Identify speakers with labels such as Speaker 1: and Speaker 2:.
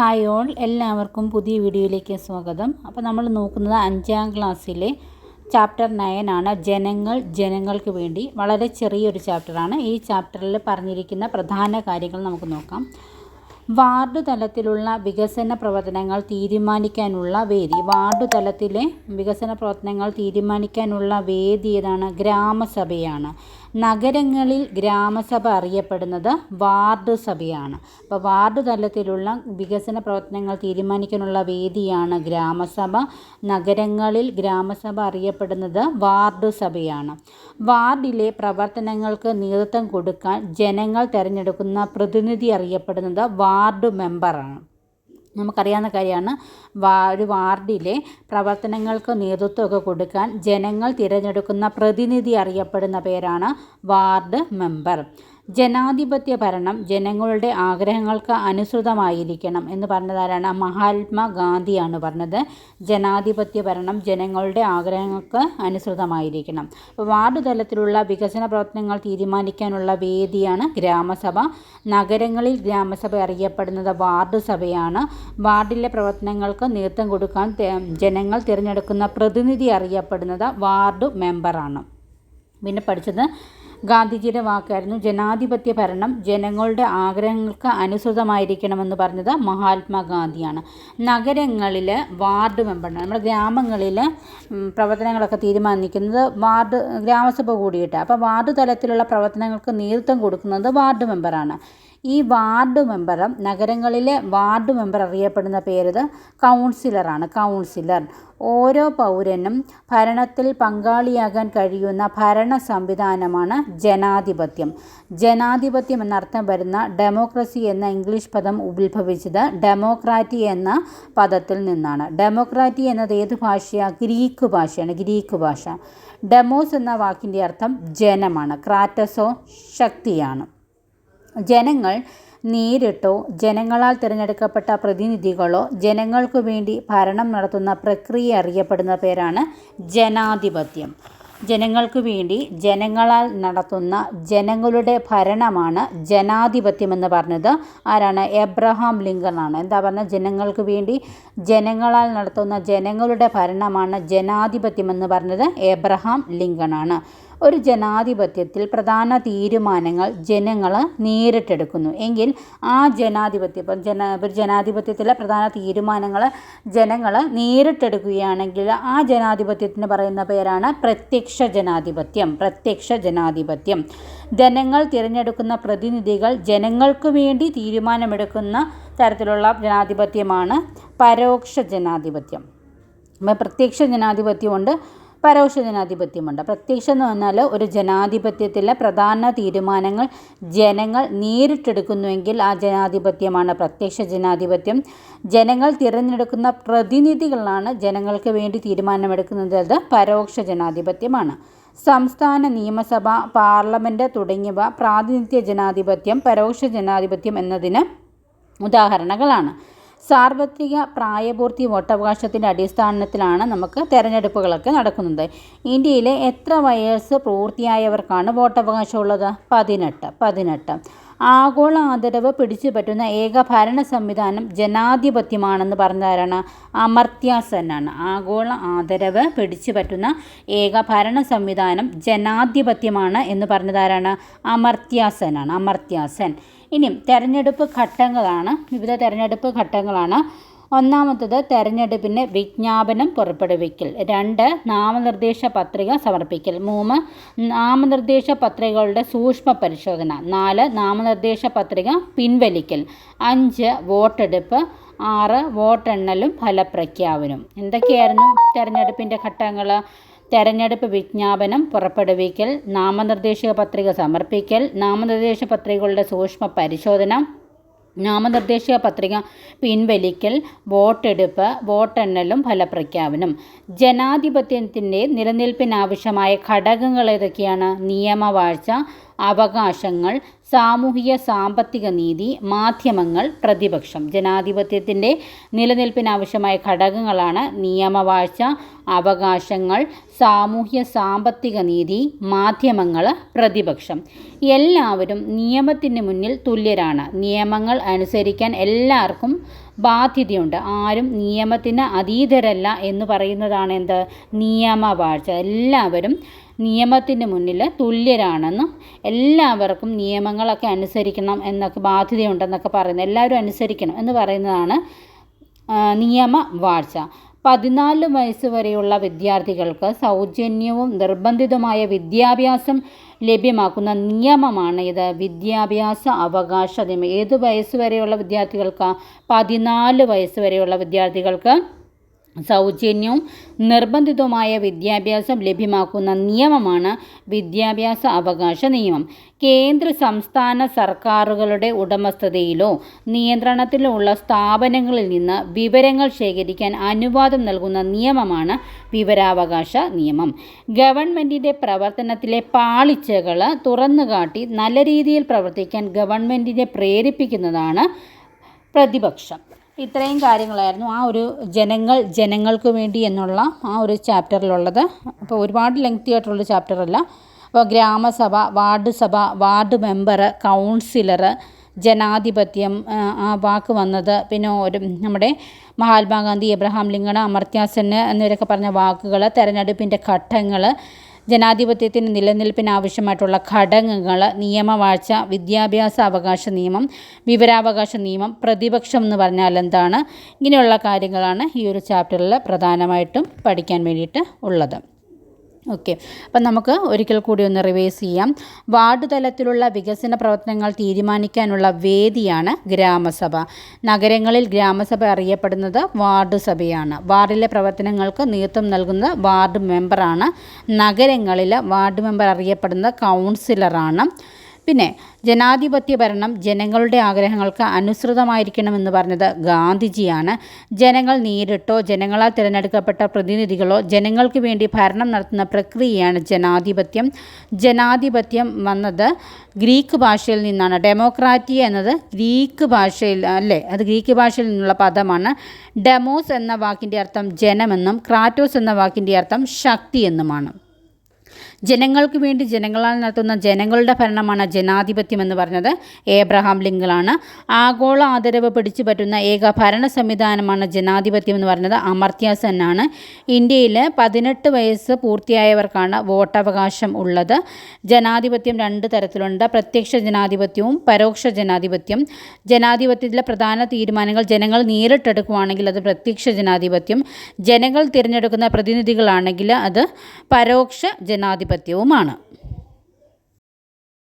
Speaker 1: Hi all എല്ലാവർക്കും പുതിയ വീഡിയോയിലേക്ക് സ്വാഗതം. അപ്പോൾ നമ്മൾ നോക്കുന്നത് അഞ്ചാം ക്ലാസ്സിലെ ചാപ്റ്റർ നയൻ ആണ്. ജനങ്ങൾ ജനങ്ങൾക്ക് വേണ്ടി വളരെ ചെറിയൊരു ചാപ്റ്ററാണ് ഈ ചാപ്റ്ററിൽ പറഞ്ഞിരിക്കുന്ന പ്രധാന കാര്യങ്ങൾ നമുക്ക് നോക്കാം. വാർഡ് തലത്തിലുള്ള വികസന പ്രവർത്തനങ്ങൾ തീരുമാനിക്കാനുള്ള വേദി. വാർഡ് തലത്തിലെ വികസന പ്രവർത്തനങ്ങൾ തീരുമാനിക്കാനുള്ള വേദി ഏതാണ്? ഗ്രാമസഭയാണ്. നഗരങ്ങളിൽ ഗ്രാമസഭ അറിയപ്പെടുന്നത് വാർഡ് സഭയാണ്. അപ്പോൾ വാർഡ് തലത്തിലുള്ള വികസന പ്രവർത്തനങ്ങൾ തീരുമാനിക്കാനുള്ള വേദിയാണ് ഗ്രാമസഭ. നഗരങ്ങളിൽ ഗ്രാമസഭ അറിയപ്പെടുന്നത് വാർഡ് സഭയാണ്. വാർഡിലെ പ്രവർത്തനങ്ങൾക്ക് നേതൃത്വം കൊടുക്കാൻ ജനങ്ങൾ തിരഞ്ഞെടുക്കുന്ന പ്രതിനിധി അറിയപ്പെടുന്നത് വാർഡ് മെമ്പറാണ്. നമുക്കറിയാവുന്ന കാര്യമാണ്. വാ ഒരു വാർഡിലെ പ്രവർത്തനങ്ങൾക്ക് നേതൃത്വമൊക്കെ കൊടുക്കാൻ ജനങ്ങൾ തിരഞ്ഞെടുക്കുന്ന പ്രതിനിധി അറിയപ്പെടുന്ന പേരാണ് വാർഡ് മെമ്പർ. ജനാധിപത്യ ഭരണം ജനങ്ങളുടെ ആഗ്രഹങ്ങൾക്ക് അനുസൃതമായിരിക്കണം എന്ന് പറഞ്ഞതാരാണ് മഹാത്മാ ഗാന്ധിയാണ് പറഞ്ഞത്. ജനാധിപത്യ ഭരണം ജനങ്ങളുടെ ആഗ്രഹങ്ങൾക്ക് അനുസൃതമായിരിക്കണം. വാർഡ് തലത്തിലുള്ള വികസന പ്രവർത്തനങ്ങൾ തീരുമാനിക്കാനുള്ള വേദിയാണ് ഗ്രാമസഭ. നഗരങ്ങളിൽ ഗ്രാമസഭ അറിയപ്പെടുന്നത് വാർഡ് സഭയാണ്. വാർഡിലെ പ്രവർത്തനങ്ങൾക്ക് നേതൃത്വം കൊടുക്കാൻ ജനങ്ങൾ തിരഞ്ഞെടുക്കുന്ന പ്രതിനിധി അറിയപ്പെടുന്നത് വാർഡ് മെമ്പറാണ്. പിന്നെ പഠിച്ചത് ഗാന്ധിജിയുടെ വാക്കായിരുന്നു ജനാധിപത്യ ഭരണം. ജനങ്ങളുടെ ആഗ്രഹങ്ങൾക്ക് അനുസൃതമായിരിക്കണമെന്ന് പറഞ്ഞത് മഹാത്മാഗാന്ധിയാണ്. നഗരങ്ങളിൽ വാർഡ് മെമ്പറാണ് നമ്മുടെ ഗ്രാമങ്ങളിൽ പ്രവർത്തനങ്ങളൊക്കെ തീരുമാനിക്കുന്നത് വാർഡ് ഗ്രാമസഭ കൂടിയിട്ട്. അപ്പോൾ വാർഡ് തലത്തിലുള്ള പ്രവർത്തനങ്ങൾക്ക് നേതൃത്വം കൊടുക്കുന്നത് വാർഡ് മെമ്പറാണ്. ഈ വാർഡ് മെമ്പർ നഗരങ്ങളിലെ വാർഡ് മെമ്പർ അറിയപ്പെടുന്ന പേര് കൗൺസിലറാണ് കൗൺസിലർ. ഓരോ പൗരനും ഭരണത്തിൽ പങ്കാളിയാകാൻ കഴിയുന്ന ഭരണ സംവിധാനമാണ് ജനാധിപത്യം. ജനാധിപത്യം എന്നർത്ഥം വരുന്ന ഡെമോക്രസി എന്ന ഇംഗ്ലീഷ് പദം ഉത്ഭവിച്ചത് ഡെമോക്രാറ്റി എന്ന പദത്തിൽ നിന്നാണ്. ഡെമോക്രാറ്റി എന്നത് ഏത് ഭാഷയാണ് ഗ്രീക്ക് ഭാഷയാണ് ഗ്രീക്ക് ഭാഷ. ഡെമോസ് എന്ന വാക്കിന്റെ അർത്ഥം ജനമാണ് ക്രാറ്റസോ ശക്തിയാണ്. ജനങ്ങൾ നേരിട്ടോ ജനങ്ങളാൽ തിരഞ്ഞെടുക്കപ്പെട്ട പ്രതിനിധികളോ ജനങ്ങൾക്കു വേണ്ടി ഭരണം നടത്തുന്ന പ്രക്രിയ അറിയപ്പെടുന്ന പേരാണ് ജനാധിപത്യം. ജനങ്ങൾക്ക് വേണ്ടി ജനങ്ങളാൽ നടത്തുന്ന ജനങ്ങളുടെ ഭരണമാണ് ജനാധിപത്യം എന്ന് പറഞ്ഞത്. ആരാണ്? എബ്രഹാം ലിങ്കൺ ആണ്. എന്താ പറഞ്ഞത്? ജനങ്ങൾക്ക് വേണ്ടി ജനങ്ങളാൽ നടത്തുന്ന ജനങ്ങളുടെ ഭരണമാണ് ജനാധിപത്യം എന്ന് പറഞ്ഞത് എബ്രഹാം ലിങ്കൺ ആണ്. ഒരു ജനാധിപത്യത്തിൽ പ്രധാന തീരുമാനങ്ങൾ ജനങ്ങൾ നേരിട്ടെടുക്കുന്നു. എങ്കിൽ ആ ജനാധിപത്യം ഇപ്പം ജന ഒരു ജനാധിപത്യത്തിലെ പ്രധാന തീരുമാനങ്ങൾ ജനങ്ങൾ നേരിട്ടെടുക്കുകയാണെങ്കിൽ ആ ജനാധിപത്യത്തിന് പറയുന്ന പേരാണ് പ്രത്യക്ഷ ജനാധിപത്യം പ്രത്യക്ഷ ജനാധിപത്യം. ജനങ്ങൾ തിരഞ്ഞെടുക്കുന്ന പ്രതിനിധികൾ ജനങ്ങൾക്ക് വേണ്ടി തീരുമാനമെടുക്കുന്ന തരത്തിലുള്ള ജനാധിപത്യമാണ് പരോക്ഷ ജനാധിപത്യം. പ്രത്യക്ഷ ജനാധിപത്യമുണ്ട്. പരോക്ഷ ജനാധിപത്യമുണ്ട് പ്രത്യക്ഷം എന്ന് പറഞ്ഞാൽ ഒരു ജനാധിപത്യത്തിലെ പ്രധാന തീരുമാനങ്ങൾ ജനങ്ങൾ നേരിട്ടെടുക്കുന്നുവെങ്കിൽ ആ ജനാധിപത്യമാണ് പ്രത്യക്ഷ ജനാധിപത്യം ജനങ്ങൾ തിരഞ്ഞെടുക്കുന്ന പ്രതിനിധികളാണ് ജനങ്ങൾക്ക് വേണ്ടി തീരുമാനമെടുക്കുന്നത്. അത് പരോക്ഷ ജനാധിപത്യമാണ് സംസ്ഥാന നിയമസഭ പാർലമെന്റ് തുടങ്ങിയവ പ്രാതിനിധ്യ ജനാധിപത്യം പരോക്ഷ ജനാധിപത്യം എന്നതിന് ഉദാഹരണങ്ങളാണ്. സാർവത്രിക പ്രായപൂർത്തി വോട്ടവകാശത്തിന്റെ അടിസ്ഥാനത്തിലാണ് നമുക്ക് തിരഞ്ഞെടുപ്പുകളൊക്കെ നടക്കുന്നത്. ഇന്ത്യയിലെ എത്ര വയസ്സ് പൂർത്തിയായവർക്കാണ് വോട്ടവകാശമുള്ളത്? പതിനെട്ട് പതിനെട്ട്. ആഗോള ആദരവ് പിടിച്ചു പറ്റുന്ന ഏക ഭരണ സംവിധാനം ജനാധിപത്യമാണെന്ന് പറഞ്ഞതാരാണ് അമർത്യാസനാണ് ആഗോള ആദരവ് പിടിച്ചു പറ്റുന്ന ഏക ഭരണ സംവിധാനം ജനാധിപത്യമാണ് എന്ന് പറഞ്ഞതാരാണ്? അമർത്യാസനാണ് അമർത്യാസൻ ഇനിയും തെരഞ്ഞെടുപ്പ് ഘട്ടങ്ങളാണ്. വിവിധ തെരഞ്ഞെടുപ്പ് ഘട്ടങ്ങളാണ്. ഒന്നാമത്തത് തെരഞ്ഞെടുപ്പിന് വിജ്ഞാപനം പുറപ്പെടുവിക്കൽ. രണ്ട് നാമനിർദ്ദേശ പത്രിക സമർപ്പിക്കൽ. മൂന്ന് നാമനിർദ്ദേശ പത്രികകളുടെ സൂക്ഷ്മ പരിശോധന. നാല് നാമനിർദ്ദേശ പത്രിക പിൻവലിക്കൽ. അഞ്ച് വോട്ടെടുപ്പ്. ആറ് വോട്ടെണ്ണലും ഫലപ്രഖ്യാപനം. എന്തൊക്കെയായിരുന്നു തെരഞ്ഞെടുപ്പിന്റെ ഘട്ടങ്ങൾ തെരഞ്ഞെടുപ്പ് വിജ്ഞാപനം പുറപ്പെടുവിക്കൽ നാമനിർദ്ദേശ പത്രിക സമർപ്പിക്കൽ നാമനിർദ്ദേശ പത്രികകളുടെ സൂക്ഷ്മ പരിശോധന നാമനിർദ്ദേശ പത്രിക പിൻവലിക്കൽ വോട്ടെടുപ്പ് വോട്ടെണ്ണലും ഫലപ്രഖ്യാപനം. ജനാധിപത്യത്തിന്റെ നിലനിൽപ്പിനാവശ്യമായ ഘടകങ്ങൾ ഏതൊക്കെയാണ്? നിയമവാഴ്ച അവകാശങ്ങൾ സാമൂഹിക സാമ്പത്തിക നീതി മാധ്യമങ്ങൾ പ്രതിപക്ഷം. ജനാധിപത്യത്തിന്റെ നിലനിൽപ്പിനാവശ്യമായ ഘടകങ്ങളാണ് നിയമവാഴ്ച അവകാശങ്ങൾ സാമൂഹ്യ സാമ്പത്തിക നീതി മാധ്യമങ്ങൾ പ്രതിപക്ഷം. എല്ലാവരും നിയമത്തിന് മുന്നിൽ തുല്യരാണ്. നിയമങ്ങൾ അനുസരിക്കാൻ എല്ലാവർക്കും ബാധ്യതയുണ്ട്. ആരും നിയമത്തിന് അതീതരല്ല എന്ന് പറയുന്നതാണ് എന്ത്? നിയമവാഴ്ച. എല്ലാവരും നിയമത്തിന് മുന്നിൽ തുല്യരാണെന്നും എല്ലാവർക്കും നിയമങ്ങളൊക്കെ അനുസരിക്കണം എന്നൊക്കെ ബാധ്യതയുണ്ടെന്നൊക്കെ പറയുന്നത് എല്ലാവരും അനുസരിക്കണം എന്ന് പറയുന്നതാണ് നിയമവാഴ്ച. പതിനാല് വയസ്സ് വരെയുള്ള വിദ്യാർത്ഥികൾക്ക് സൗജന്യവും നിർബന്ധിതമായ വിദ്യാഭ്യാസം ലഭ്യമാക്കുന്ന നിയമമാണ് ഇത്. വിദ്യാഭ്യാസ അവകാശ നിയമം. ഏത് വയസ്സ് വരെയുള്ള വിദ്യാർത്ഥികൾക്ക്? പതിനാല് വയസ്സ് വരെയുള്ള വിദ്യാർത്ഥികൾക്ക് സൗജന്യവും നിർബന്ധിതവുമായ വിദ്യാഭ്യാസം ലഭ്യമാക്കുന്ന നിയമമാണ് വിദ്യാഭ്യാസ അവകാശ നിയമം. കേന്ദ്ര സംസ്ഥാന സർക്കാരുകളുടെ ഉടമസ്ഥതയിലോ നിയന്ത്രണത്തിലുള്ള സ്ഥാപനങ്ങളിൽ നിന്ന് വിവരങ്ങൾ ശേഖരിക്കാൻ അനുവാദം നൽകുന്ന നിയമമാണ് വിവരാവകാശ നിയമം. ഗവൺമെന്റിന്റെ പ്രവർത്തനത്തിലെ പാളിച്ചകൾ തുറന്നുകാട്ടി നല്ല രീതിയിൽ പ്രവർത്തിക്കാൻ ഗവൺമെന്റിനെ പ്രേരിപ്പിക്കുന്നതാണ് പ്രതിപക്ഷം. ഇത്രയും കാര്യങ്ങളായിരുന്നു ആ ഒരു ജനങ്ങൾ ജനങ്ങൾക്ക് വേണ്ടി എന്നുള്ള ആ ഒരു ചാപ്റ്ററിലുള്ളത്. അപ്പോൾ ഒരുപാട് ലെങ്തി ആയിട്ടുള്ള ചാപ്റ്ററല്ല. അപ്പോൾ ഗ്രാമസഭ വാർഡ് സഭ വാർഡ് മെമ്പർ കൗൺസിലർ ജനാധിപത്യം ആ വാക്ക് വന്നത്. പിന്നെ ഒരു നമ്മുടെ മഹാത്മാഗാന്ധി എബ്രഹാം ലിങ്കൺ അമർത്യാസെൻ എന്നിവരൊക്കെ പറഞ്ഞ വാക്കുകൾ തെരഞ്ഞെടുപ്പിന്റെ ഘട്ടങ്ങൾ ജനാധിപത്യത്തിന് നിലനിൽപ്പിന് ആവശ്യമായിട്ടുള്ള ഘടകങ്ങൾ നിയമവാഴ്ച വിദ്യാഭ്യാസ അവകാശ നിയമം വിവരാവകാശ നിയമം പ്രതിപക്ഷം എന്ന് പറഞ്ഞാൽ എന്താണ്? ഇങ്ങനെയുള്ള കാര്യങ്ങളാണ് ഈ ഒരു ചാപ്റ്ററിൽ പ്രധാനമായിട്ടും പഠിക്കാൻ വേണ്ടിയിട്ട് ഉള്ളത്. ഓക്കെ അപ്പം നമുക്ക് ഒരിക്കൽ കൂടി ഒന്ന് റിവൈസ് ചെയ്യാം. വാർഡ് തലത്തിലുള്ള വികസന പ്രവർത്തനങ്ങൾ തീരുമാനിക്കാനുള്ള വേദിയാണ് ഗ്രാമസഭ. നഗരങ്ങളിൽ ഗ്രാമസഭ അറിയപ്പെടുന്നത് വാർഡ് സഭയാണ്. വാർഡിലെ പ്രവർത്തനങ്ങൾക്ക് നേതൃത്വം നൽകുന്നത് വാർഡ് മെമ്പറാണ്. നഗരങ്ങളിൽ വാർഡ് മെമ്പർ അറിയപ്പെടുന്ന കൗൺസിലറാണ് പിന്നെ ജനാധിപത്യ ഭരണം ജനങ്ങളുടെ ആഗ്രഹങ്ങൾക്ക് അനുസൃതമായിരിക്കണമെന്ന് പറഞ്ഞത് ഗാന്ധിജിയാണ്. ജനങ്ങൾ നേരിട്ടോ ജനങ്ങളാൽ തിരഞ്ഞെടുക്കപ്പെട്ട പ്രതിനിധികളോ ജനങ്ങൾക്ക് വേണ്ടി ഭരണം നടത്തുന്ന പ്രക്രിയയാണ് ജനാധിപത്യം. ജനാധിപത്യം വന്നത് ഗ്രീക്ക് ഭാഷയിൽ നിന്നാണ്. ഡെമോക്രാറ്റി എന്നത് ഗ്രീക്ക് ഭാഷയിൽ അല്ലേ? അത് ഗ്രീക്ക് ഭാഷയിൽ നിന്നുള്ള പദമാണ്. ഡെമോസ് എന്ന വാക്കിന്റെ അർത്ഥം ജനമെന്നും ക്രാറ്റോസ് എന്ന വാക്കിന്റെ അർത്ഥം ശക്തി എന്നുമാണ്. ജനങ്ങൾക്ക് വേണ്ടി ജനങ്ങളാൽ നടത്തുന്ന ജനങ്ങളുടെ ഭരണമാണ് ജനാധിപത്യം എന്ന് പറഞ്ഞത്. ഏബ്രഹാം ലിങ്കലാണ് ആഗോള ആദരവ് പിടിച്ചു പറ്റുന്ന ഏക ഭരണ സംവിധാനമാണ് ജനാധിപത്യം എന്ന് പറഞ്ഞത് അമർത്യ ആണ്. ഇന്ത്യയിൽ പതിനെട്ട് വയസ്സ് പൂർത്തിയായവർക്കാണ് വോട്ടവകാശം ഉള്ളത്. ജനാധിപത്യം രണ്ട് തരത്തിലുണ്ട്. പ്രത്യക്ഷ ജനാധിപത്യവും പരോക്ഷ ജനാധിപത്യം. ജനാധിപത്യത്തിലെ പ്രധാന തീരുമാനങ്ങൾ ജനങ്ങൾ നേരിട്ടെടുക്കുകയാണെങ്കിൽ അത് പ്രത്യക്ഷ ജനാധിപത്യം. ജനങ്ങൾ തിരഞ്ഞെടുക്കുന്ന പ്രതിനിധികളാണെങ്കിൽ അത് പരോക്ഷ ജനാധിപത്യം. ജനാധിപത്യവുമാണ്